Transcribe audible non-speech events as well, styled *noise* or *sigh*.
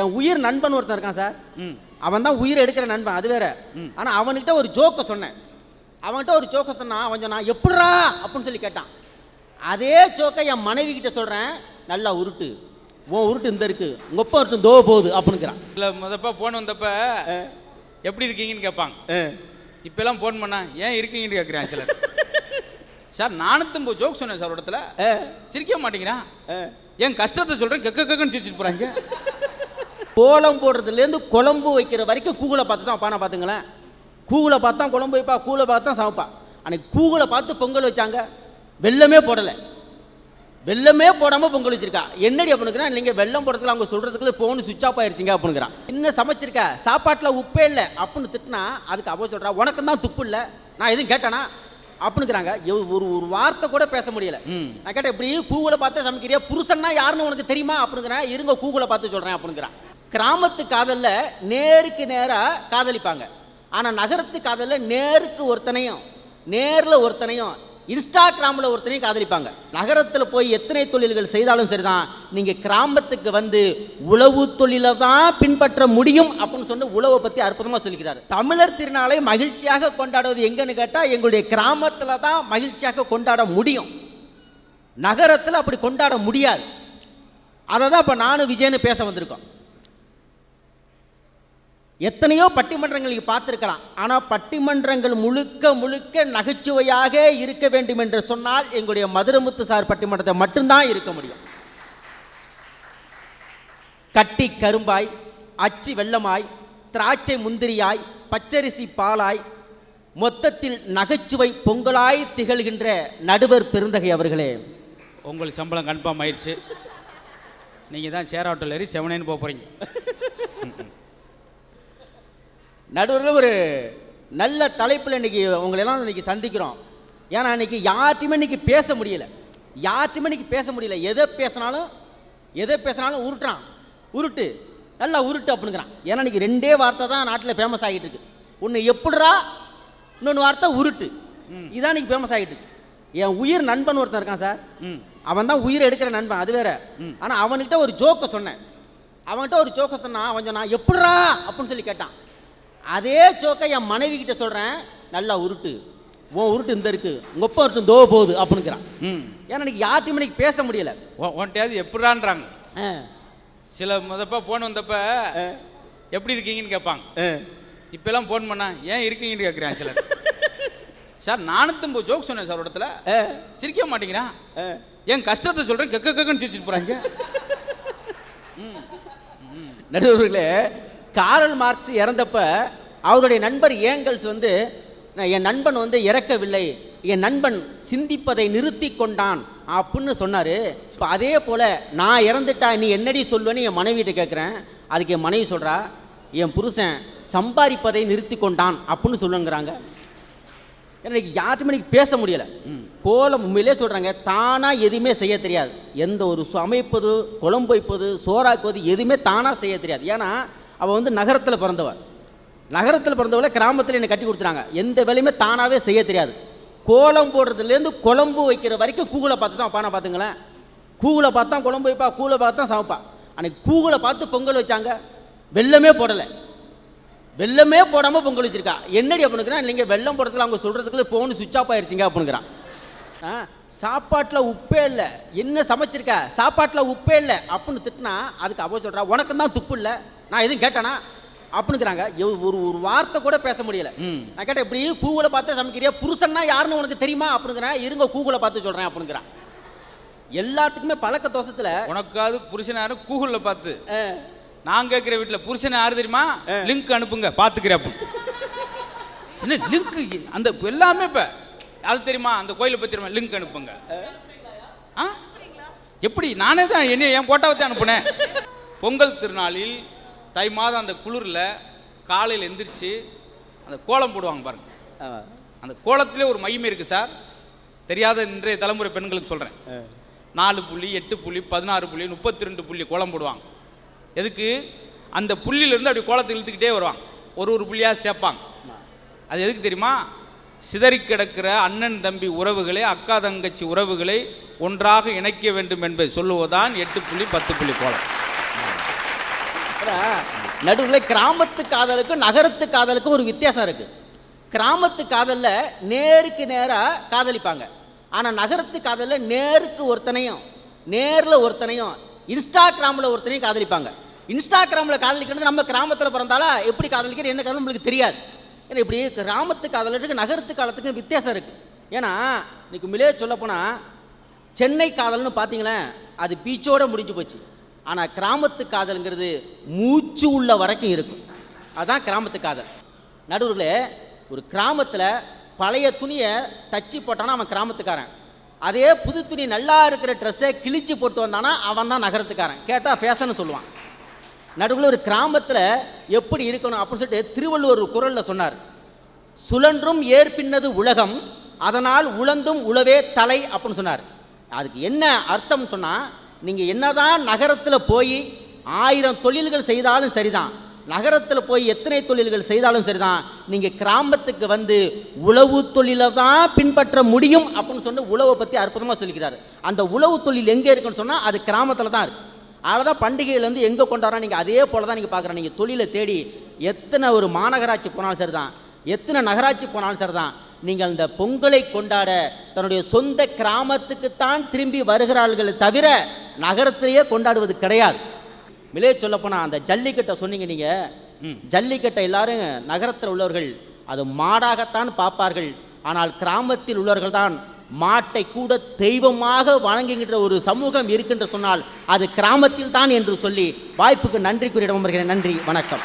என் உயிர் நண்பன் ஒருத்தன் இருக்கான் சார். அவன் தான் உயிர் எடுக்கிற நண்பன் அது வேற. ம். ஆனா அவன்கிட்ட ஒரு ஜோக்கை சொன்னேன். அவன்கிட்ட ஒரு ஜோக்கை சொன்னான் அவன் சொன்னான் எப்படிரா அப்படின்னு சொல்லி கேட்டான். அதே ஜோக்கை என் மனைவி கிட்ட சொல்றேன் நல்லா உருட்டு. உன் உருட்டு இந்த இருக்கு. உங்க அப்பா உருட்டு தோ போகுது அப்படிங்கிறான். இல்லை முதப்ப ஃபோன் வந்தப்ப எப்படி இருக்கீங்கன்னு கேட்பாங்க இப்போல்லாம் ஃபோன் பண்ணா ஏன் இருக்கீங்கன்னு கேட்குறேன் சிலர். *laughs* சார் நானூத்தம்பது ஜோக் சொன்னேன் சார் இடத்துல சிரிக்க மாட்டேங்கிறான். என் கஷ்டத்தை சொல்கிறேன் கெக்க கக்கன்னு சிரிச்சிட்டு போகிறாங்க கோலம் போடுறதுலேருந்து குழம்பு வைக்கிற வரைக்கும் கூகுளை பார்த்து தான் பானை பார்த்துங்களேன். கூகுளை பார்த்து தான் குழம்பு வைப்பா கூகுளை பார்த்து தான் சமைப்பா. அன்னைக்கு கூகுளை பார்த்து பொங்கல் வச்சாங்க. வெள்ளமே போடலை. வெள்ளமே போடாமல் பொங்கல் வச்சிருக்கா. என்னடி அப்படிங்கிறான் நீங்கள் வெள்ளம் போடுறதுல அவங்க சொல்கிறதுக்குள்ள ஃபோனு சுவிச் ஆஃப் ஆயிருச்சுங்க அப்படிங்கிறான் இன்னும் சமைச்சிருக்க? சாப்பாட்டில் உப்பே இல்லை. அப்படின்னு திட்டினா அதுக்கு அவ சொல்கிறா உனக்கு தான் துப்பு இல்லை. நான் எதுவும் கேட்டானா? அப்படிங்கிறாங்க ஒரு ஒரு வார்த்தை கூட பேச முடியல. நான் கேட்டேன் இப்படி கூகுளை பார்த்து சமைக்கிறியா? புருஷன்னா யாருன்னு உனக்கு தெரியுமா? அப்படிங்கிறேன் இருங்க கூகுளை பார்த்து சொல்கிறேன் அப்படிங்கிறான் கிராமத்து காதலில் நேருக்கு நேராக காதலிப்பாங்க. ஆனால் நகரத்து காதலில் நேருக்கு ஒருத்தனையும் நேரில் ஒருத்தனையும் இன்ஸ்டாகிராமில் ஒருத்தனையும் காதலிப்பாங்க. நகரத்தில் போய் எத்தனை தொழில்கள் செய்தாலும் சரிதான். நீங்கள் கிராமத்துக்கு வந்து உழவு தொழிலை தான் பின்பற்ற முடியும் அப்படின்னு சொன்ன உழவை பற்றி அற்புதமாக சொல்லிக்கிறார். தமிழர் திருநாளை மகிழ்ச்சியாக கொண்டாடுவது எங்கன்னு கேட்டால் எங்களுடைய கிராமத்தில் தான் மகிழ்ச்சியாக கொண்டாட முடியும். நகரத்தில் அப்படி கொண்டாட முடியாது. அதை தான் இப்போ நானும் விஜயன்னு பேச வந்திருக்கோம். எத்தனையோ பட்டிமன்றங்கள் நீங்கள் பார்த்துருக்கலாம். ஆனால் பட்டிமன்றங்கள் முழுக்க முழுக்க நகைச்சுவையாக இருக்க வேண்டும் என்று சொன்னால் எங்களுடைய மதுரமுத்து சார் பட்டிமன்றத்தை மட்டும்தான் இருக்க முடியும். கட்டி கரும்பாய் அச்சு வெள்ளமாய் திராட்சை முந்திரியாய் பச்சரிசி பாலாய் மொத்தத்தில் நகைச்சுவை பொங்கலாய் திகழ்கின்ற நடுவர் பெருந்தகை அவர்களே. உங்களுக்கு சம்பளம் கன்ஃபார்ம் ஆயிடுச்சு. நீங்கள் தான் ஷேர் ஆட்டோவில் ஏறி செவனேன்னு போக போகிறீங்க நடுவரில் ஒரு நல்ல தலைப்பில் இன்னைக்கு உங்களெல்லாம் இன்னைக்கு சந்திக்கிறோம். ஏன்னா இன்னைக்கு யார்ட்டையுமே இன்னைக்கு பேச முடியல. யார்ட்டையுமே இன்னைக்கு பேச முடியல. எதை பேசினாலும் எதை பேசினாலும் உருட்டுறான். உருட்டு. நல்லா உருட்டு அப்படிங்கிறான். ஏன்னா இன்னைக்கு ரெண்டே வார்த்தை தான் நாட்டில் ஃபேமஸ் ஆகிட்டு இருக்கு. ஒன்று எப்படிரா இன்னொன்று வார்த்தை உருட்டு. இதான் இன்னைக்கு ஃபேமஸ் ஆகிட்டு இருக்கு. என் உயிர் நண்பன் ஒருத்தன் இருக்கான் சார். ம். அவன் தான் உயிர் எடுக்கிற நண்பன். அது வேற. ஆனால் அவன்கிட்ட ஒரு ஜோக்கை சொன்னேன். அவன்கிட்ட ஒரு ஜோக்கை சொன்னான். அவன் சொன்னான் எப்படிரா அப்படின்னு சொல்லி கேட்டான். அதே ஜோக்கை என் மனைவி கிட்ட சொல்கிறேன் நல்லா உருட்டு. உன் உருட்டு இந்த இருக்கு. உங்க அப்பா உருட்டு தோ போகுது அப்படிங்கிறான். ம். ஏன்னா இன்னைக்கு யார்ட்டையுமே இன்னைக்கு பேச முடியல. ஒன்ட்டையாவது எப்படான்றாங்க சில முதப்ப ஃபோன் வந்தப்ப எப்படி இருக்கீங்கன்னு கேட்பாங்க. இப்போல்லாம் ஃபோன் பண்ணா ஏன் இருக்கீங்கன்னு கேட்குறேன் சிலர். *laughs* சார் நானூத்தம்பது ஜோக் சொன்னேன் சார் இடத்துல சிரிக்க மாட்டேங்கிறான். என் கஷ்டத்தை சொல்கிறேன் கெக்க கக்கன்னு சிரிச்சிட்டு போகிறாங்க *laughs* நடுவர்களே காரல் மார்க்ஸ் இறந்தப்ப அவருடைய நண்பர் ஏங்கல்ஸ் வந்து என் நண்பன் வந்து இறக்கவில்லை. என் நண்பன் சிந்திப்பதை நிறுத்தி கொண்டான். அப்படின்னு சொன்னார். இப்போ அதே போல் நான் இறந்துட்டா நீ என்னடி சொல்லுவேன்னு என் மனைவிட்டு கேட்குறேன் அதுக்கு என் மனைவி சொல்கிறா என் புருஷன் சம்பாதிப்பதை நிறுத்தி கொண்டான். அப்படின்னு சொல்லுங்கிறாங்க. எனக்கு யார்ட்டுமே இன்னைக்கு பேச முடியலை. கோலம் உண்மையிலே சொல்கிறாங்க தானாக எதுவுமே செய்ய தெரியாது. எந்த ஒரு சமைப்பது குழம்பு வைப்பது சோறாக்குவது எதுவுமே தானாக செய்ய தெரியாது. ஏன்னா அவள் வந்து நகரத்தில் பிறந்தவள் நகரத்தில் பிறந்தவளை கிராமத்தில் என்னை கட்டி கொடுத்துறாங்க எந்த வேலையுமே தானாகவே செய்ய தெரியாது. கோலம் போடுறதுலேருந்து குழம்பு வைக்கிற வரைக்கும் கூகுளை பார்த்து தான் பானை பார்த்துங்களேன். கூகுளை பார்த்து தான் குழம்பு வைப்பா கூகுளை பார்த்து தான் சமைப்பா. அன்னைக்கு கூகுளை பார்த்து பொங்கல் வச்சாங்க. வெள்ளமே போடலை. வெள்ளமே போடாமல் பொங்கல் வச்சிருக்கா. என்னடி அப்படிங்கிறான் நீங்கள் வெள்ளம் போடுறதுல அவங்க சொல்கிறதுக்குள்ள ஃபோனு சுவிட்ச் ஆஃப் ஆயிடுச்சிங்க அப்படிங்கிறான் ஆ சாப்பாட்டில் உப்பே இல்லை. என்ன சமைச்சிருக்க? சாப்பாட்டில் உப்பே இல்லை. அப்படின்னு திட்டினா அதுக்கு அவ சொல்கிறா உனக்கு தான் துப்பு இல்லை. நான் எதுவும் கேட்டானா? அப்படிங்கிறாங்க எவ்- ஒரு ஒரு வார்த்தை கூட பேச முடியல. நான் கேட்டேன் இப்படி கூகுளை பார்த்து சமைக்கிறியா? புருஷன்னா யாருன்னு உனக்கு தெரியுமா? அப்படிங்கிறேன் இருங்க கூகுளை பார்த்து சொல்கிறேன் அப்படிங்கிறான் எல்லாத்துக்குமே பழக்க தோசத்தில் உனக்காவது புருஷன் யாரும் கூகுளில் பார்த்து. நான் கேட்குற வீட்டில் புருஷன் யாரு தெரியுமா? லிங்க் அனுப்புங்க பார்த்துக்கிறேன் அப்போ என்ன லிங்க் அந்த எல்லாமே இப்போ அது தெரியுமா? அந்த கோயிலை பற்றி தெரியுமா? லிங்க் அனுப்புங்க. ஆ. எப்படி? நானே தான் என்ன என் போட்டாவை தான் அனுப்புனேன். பொங்கல் திருநாளில் தை மாதம் அந்த குளிரில் காலையில் எந்திரிச்சு அந்த கோலம் போடுவாங்க பாருங்க. அந்த கோலத்திலே ஒரு மையம் இருக்குது சார். தெரியாத இன்றைய தலைமுறை பெண்களுக்கு சொல்கிறேன் நாலு புள்ளி எட்டு புள்ளி பதினாறு புள்ளி முப்பத்தி ரெண்டு புள்ளி கோலம் போடுவாங்க. எதுக்கு? அந்த புள்ளியிலேருந்து அப்படி கோலத்தை இழுத்துக்கிட்டே வருவாங்க. ஒரு ஒரு புள்ளியாக சேர்ப்பாங்க. அது எதுக்கு தெரியுமா? சிதறி கிடக்கிற அண்ணன் தம்பி உறவுகளை அக்கா தங்கச்சி உறவுகளை ஒன்றாக இணைக்க வேண்டும் என்பதை சொல்லுவதுதான் எட்டு புள்ளி பத்து புள்ளி கோலம். நடுவில் கிராமத்து காதலுக்கும் நகரத்து காதலுக்கும் ஒரு வித்தியாசம் இருக்கு. கிராமத்து காதலில் நேருக்கு நேராக காதலிப்பாங்க. ஆனால் நகரத்து காதலில் நேருக்கு ஒருத்தனையும் நேரில் ஒருத்தனையும் இன்ஸ்டாகிராமில் ஒருத்தனையும் காதலிப்பாங்க. இன்ஸ்டாகிராமில் காதலிக்கிறது நம்ம கிராமத்தில் பிறந்தாலா எப்படி காதலிக்கிறது என்ன காரணம் நம்மளுக்கு தெரியாது. ஏன்னா இப்படி கிராமத்து காதலுக்கு நகரத்து காலத்துக்கு வித்தியாசம் இருக்குது ஏன்னா இன்னைக்கு மிலே சொல்லப்போனால் சென்னை காதல்னு பார்த்தீங்களேன் அது பீச்சோட முடிஞ்சு போச்சு. ஆனால் கிராமத்து காதல்ங்கிறது மூச்சு உள்ள வரைக்கும் இருக்கும். அதுதான் கிராமத்து காதல். நடுவில் ஒரு கிராமத்தில் பழைய துணியை தச்சு போட்டானா அவன் கிராமத்துக்காரன். அதே புது துணி நல்லா இருக்கிற ட்ரெஸ்ஸை கிழிச்சு போட்டு வந்தானா அவன் தான் நகரத்துக்காரன். கேட்டால் ஃபேஷன்னு சொல்லுவான். நடுவில் ஒரு கிராமத்தில் எப்படி இருக்கணும் அப்படின்னு சொல்லிட்டு திருவள்ளுவர் குரலில் சொன்னார். சுழன்றும் ஏற்பின்னது உலகம் அதனால் உழந்தும் உழவே தலை அப்படின்னு சொன்னார். அதுக்கு என்ன அர்த்தம் சொன்னால் நீங்கள் என்னதான் நகரத்தில் போய் ஆயிரம் தொழில்கள் செய்தாலும் சரிதான். நகரத்தில் போய் எத்தனை தொழில்கள் செய்தாலும் சரிதான். நீங்கள் கிராமத்துக்கு வந்து உழவு தொழிலை தான் பின்பற்ற முடியும் அப்படின்னு சொன்ன உழவை பற்றி அற்புதமாக சொல்லிக்கிறார். அந்த உழவு தொழில் எங்கே இருக்குன்னு சொன்னால் அது கிராமத்தில் தான் இருக்குது அதனால தான் பண்டிகையில் வந்து எங்கே கொண்டாடுறோம் நீங்கள் அதே போல தான் நீங்கள் பார்க்குறோம் நீங்கள் தொழிலை தேடி எத்தனை ஒரு மாநகராட்சி போனாலும் சரி தான் எத்தனை நகராட்சி போனாலும் சரி தான் நீங்கள் இந்த பொங்கலை கொண்டாட தன்னுடைய சொந்த கிராமத்துக்குத்தான் திரும்பி வருகிறார்கள் தவிர நகரத்திலேயே கொண்டாடுவது கிடையாது. மிலே சொல்லப்போனால் அந்த ஜல்லிக்கட்டை சொன்னீங்க நீங்கள் ஜல்லிக்கட்டை எல்லாரும் நகரத்தில் உள்ளவர்கள் அது மாடாகத்தான் பார்ப்பார்கள். ஆனால் கிராமத்தில் உள்ளவர்கள் தான் மாட்டை கூட தெய்வமாக வணங்குகின்ற ஒரு சமூகம் இருக்கின்ற சொன்னால் அது கிராமத்தில் தான் என்று சொல்லி வாய்ப்புக்கு நன்றி கூறியிடம் வருகிறேன் நன்றி வணக்கம்.